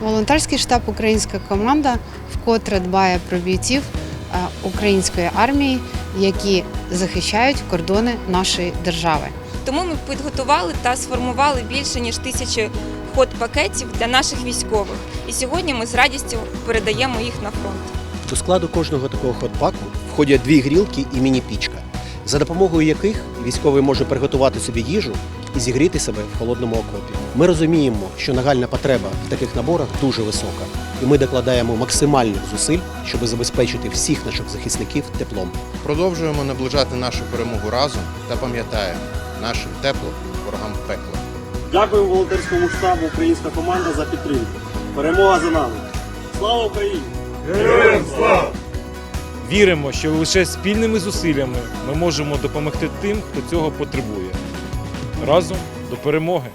Волонтерський штаб Українська команда вкотре дбає про бійців е, української армії, які захищають кордони нашої держави. Тому ми підготували та сформували більше ніж тисячі ход пакетів для наших військових. І сьогодні ми з радістю передаємо їх на фронт. До складу кожного такого ходпаку входять дві грілки і міні-пічка, за допомогою яких військовий може приготувати собі їжу і зігріти себе в холодному окопі. Ми розуміємо, що нагальна потреба в таких наборах дуже висока, і ми докладаємо максимальних зусиль, щоб забезпечити всіх наших захисників теплом. Продовжуємо наближати нашу перемогу разом та пам'ятаємо, нашим тепло ворогам пекло. Дякую волонтерському штабу Українська команда за підтримку. Перемога за нами. Слава Україні! Віримо, що лише спільними зусиллями ми можемо допомогти тим, хто цього потребує. Разом до перемоги!